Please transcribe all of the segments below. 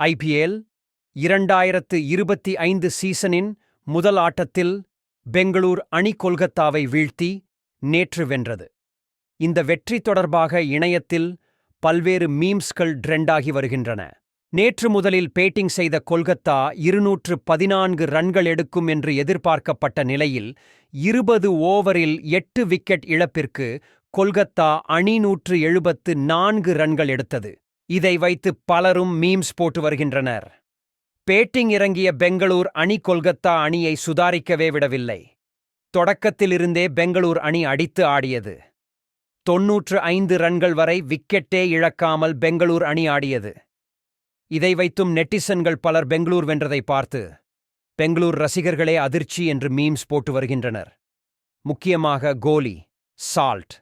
IPL இரண்டாயிரத்து இருபத்தி ஐந்து சீசனின் முதல் ஆட்டத்தில் பெங்களூர் அணி கொல்கத்தாவை வீழ்த்தி நேற்று வென்றது. இந்த வெற்றி தொடர்பாக இணையத்தில் பல்வேறு மீம்ஸ்கள் ட்ரெண்டாகி வருகின்றன. நேற்று முதலில் பேட்டிங் செய்த கொல்கத்தா இருநூற்று பதினான்கு ரன்கள் எடுக்கும் என்று எதிர்பார்க்கப்பட்ட நிலையில் இருபது ஓவரில் எட்டு விக்கெட் இழப்பிற்கு கொல்கத்தா அணி நூற்று எழுபத்து நான்கு ரன்கள் எடுத்தது. இதை வைத்து பலரும் மீம்ஸ் போட்டு வருகின்றனர். பேட்டிங் இறங்கிய பெங்களூர் அணி கொல்கத்தா அணியை சுதாரிக்கவே விடவில்லை. தொடக்கத்திலிருந்தே பெங்களூர் அணி அடித்து ஆடியது. தொன்னூற்று ஐந்து ரன்கள் வரை விக்கெட்டே இழக்காமல் பெங்களூர் அணி ஆடியது. இதை வைத்தும் நெட்டிசன்கள் பலர் பெங்களூர் வென்றதை பார்த்து பெங்களூர் ரசிகர்களே அதிர்ச்சி என்று மீம்ஸ் போட்டு வருகின்றனர். முக்கியமாக கோலி சால்ட்.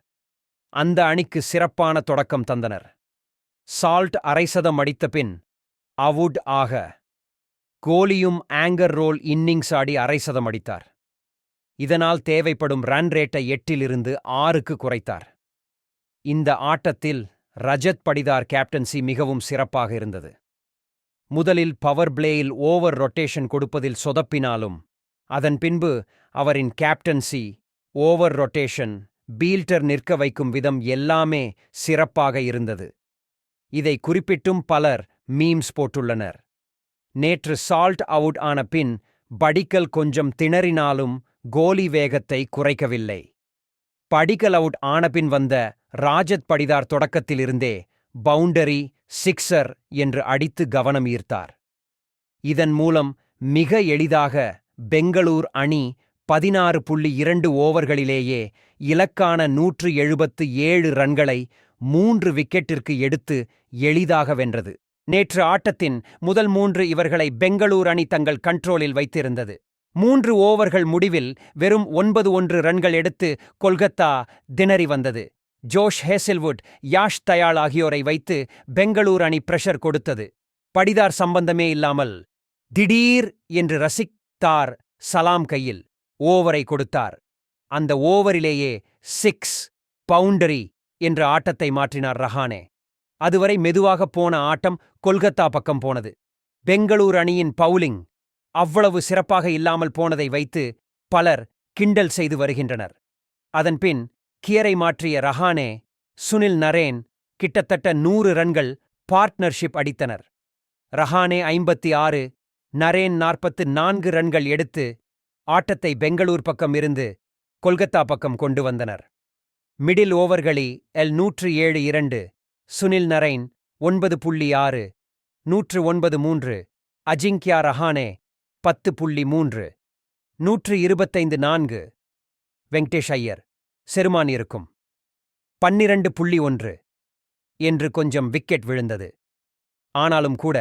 அந்த அணிக்கு சிறப்பான தொடக்கம் தந்தனர். சால்ட் அரைசதம் அடித்த பின் அவுட் ஆக கோலியும் ஆங்கர் ரோல் இன்னிங்ஸ் ஆடி அரைசதம் அடித்தார். இதனால் தேவைப்படும் ரன் ரேட்டை எட்டிலிருந்து ஆறுக்கு குறைத்தார். இந்த ஆட்டத்தில் ரஜத் படிதார் கேப்டன்சி மிகவும் சிறப்பாக இருந்தது. முதலில் பவர் பிளேயில் ஓவர் ரொட்டேஷன் கொடுப்பதில் சொதப்பினாலும் அதன் பின்பு அவரின் கேப்டன்சி ஓவர் ரொட்டேஷன் பீல்டர் நிற்க வைக்கும் விதம் எல்லாமே சிறப்பாக இருந்தது. இதை குறிப்பிட்டும் பலர் மீம்ஸ் போட்டுள்ளனர். நேற்று சால்ட் அவுட் ஆன பின் படிக்கல் கொஞ்சம் திணறினாலும் கோலி வேகத்தை குறைக்கவில்லை. படிக்கல் அவுட் ஆனபின் வந்த ராஜத் படிதார் தொடக்கத்திலிருந்தே பவுண்டரி சிக்ஸர் என்று அடித்து கவனம் ஈர்த்தார். இதன் மூலம் மிக எளிதாக பெங்களூர் அணி பதினாறு புள்ளி இரண்டு ஓவர்களிலேயே இலக்கான நூற்று எழுபத்து ஏழு ரன்களை மூன்று விக்கெட்டிற்கு எடுத்து எளிதாக வென்றது. நேற்று ஆட்டத்தின் முதல் மூன்று இவர்களை பெங்களூர் அணி தங்கள் கண்ட்ரோலில் வைத்திருந்தது. மூன்று ஓவர்கள் முடிவில் வெறும் ஒன்பது ஒன்று ரன்கள் எடுத்து கொல்கத்தா திணறி வந்தது. ஜோஷ் ஹேசில்வுட் யாஷ் தயாள் ஆகியோரை வைத்து பெங்களூர் அணி பிரஷர் கொடுத்தது. படிதார் சம்பந்தமே இல்லாமல் திடீர் என்று ரசித்தார் சலாம் கையில் ஓவரை கொடுத்தார். அந்த ஓவரிலேயே சிக்ஸ் பவுண்டரி என்ற ஆட்டத்தை மாற்றினார் ரஹானே. அதுவரை மெதுவாகப் போன ஆட்டம் கொல்கத்தா பக்கம் போனது. பெங்களூர் அணியின் பவுலிங் அவ்வளவு சிறப்பாக இல்லாமல் போனதை வைத்து பலர் கிண்டல் செய்து வருகின்றனர். அதன்பின் கியரை மாற்றிய ரஹானே சுனில் நரேன் கிட்டத்தட்ட நூறு ரன்கள் பார்ட்னர்ஷிப் அடித்தனர். ரஹானே ஐம்பத்தி ஆறு நரேன் நாற்பத்து நான்கு ரன்கள் எடுத்து ஆட்டத்தை பெங்களூர் பக்கம் இருந்து கொல்கத்தா பக்கம் கொண்டு வந்தனர். மிடில் ஓவர்களி எல் நூற்று ஏழு இரண்டு சுனில் நரைன் ஒன்பது புள்ளி ஆறு நூற்று ஒன்பது மூன்று அஜிங்க்யா ரஹானே பத்து புள்ளி மூன்று நூற்று இருபத்தைந்து நான்கு. வெங்கடேஷ் ஐயர் செருமான் இருக்கும். பன்னிரண்டு புள்ளி ஒன்று என்று கொஞ்சம் விக்கெட் விழுந்தது. ஆனாலும் கூட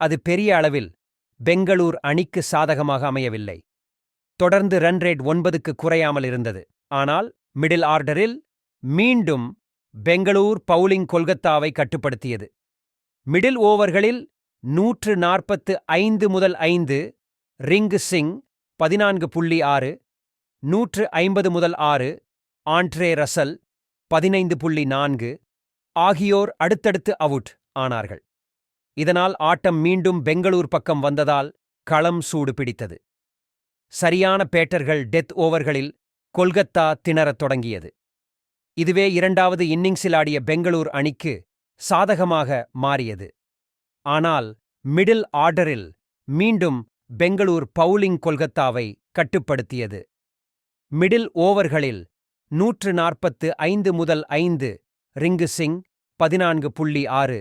அது பெரிய அளவில் பெங்களூர் அணிக்கு சாதகமாக அமையவில்லை. தொடர்ந்து ரன் ரேட் ஒன்பதுக்கு குறையாமல் இருந்தது. ஆனால் மிடில் ஆர்டரில் மீண்டும் பெங்களூர் பவுலிங் கொல்கத்தாவை கட்டுப்படுத்தியது. மிடில் ஓவர்களில் நூற்று நாற்பத்து ஐந்து முதல் ஐந்து ரிங் சிங் பதினான்கு புள்ளி ஆறு நூற்று ஐம்பது முதல் ஆறு ஆண்ட்ரே ரசல் பதினைந்து புள்ளி நான்கு ஆகியோர் அடுத்தடுத்து அவுட் ஆனார்கள். இதனால் ஆட்டம் மீண்டும் பெங்களூர் பக்கம் வந்ததால் களம் சூடு பிடித்தது சரியான பேட்டர்கள் டெத் ஓவர்களில் கொல்கத்தா திணறத் தொடங்கியது. இதுவே இரண்டாவது இன்னிங்ஸில் ஆடிய பெங்களூர் அணிக்கு சாதகமாக மாறியது. ஆனால் மிடில் ஆர்டரில் மீண்டும் பெங்களூர் பவுலிங் கொல்கத்தாவை கட்டுப்படுத்தியது. மிடில் ஓவர்களில் நூற்று நாற்பத்து ஐந்து முதல் ஐந்து ரிங்கு சிங் பதினான்கு புள்ளி ஆறு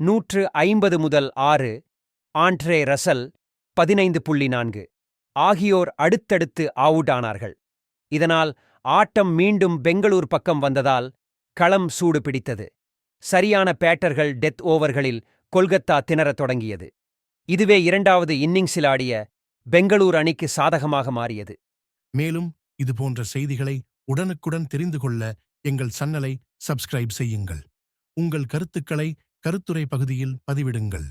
நூற்று ஐம்பது முதல் ஆறு ஆண்ட்ரே ரசல் பதினைந்து புள்ளி நான்கு ஆகியோர் அடுத்தடுத்து அவுட் ஆனார்கள் இதனால் ஆட்டம் மீண்டும் பெங்களூர் பக்கம் வந்ததால் களம் சூடு பிடித்தது. சரியான பேட்டர்கள் டெத் ஓவர்களில் கொல்கத்தா திணறத் தொடங்கியது. இதுவே இரண்டாவது இன்னிங்ஸில் ஆடிய பெங்களூர் அணிக்கு சாதகமாக மாறியது. மேலும் இதுபோன்ற செய்திகளை உடனுக்குடன் தெரிந்து கொள்ள எங்கள் சன்னலை சப்ஸ்கிரைப் செய்யுங்கள். உங்கள் கருத்துக்களை கருத்துரை பகுதியில் பதிவிடுங்கள்.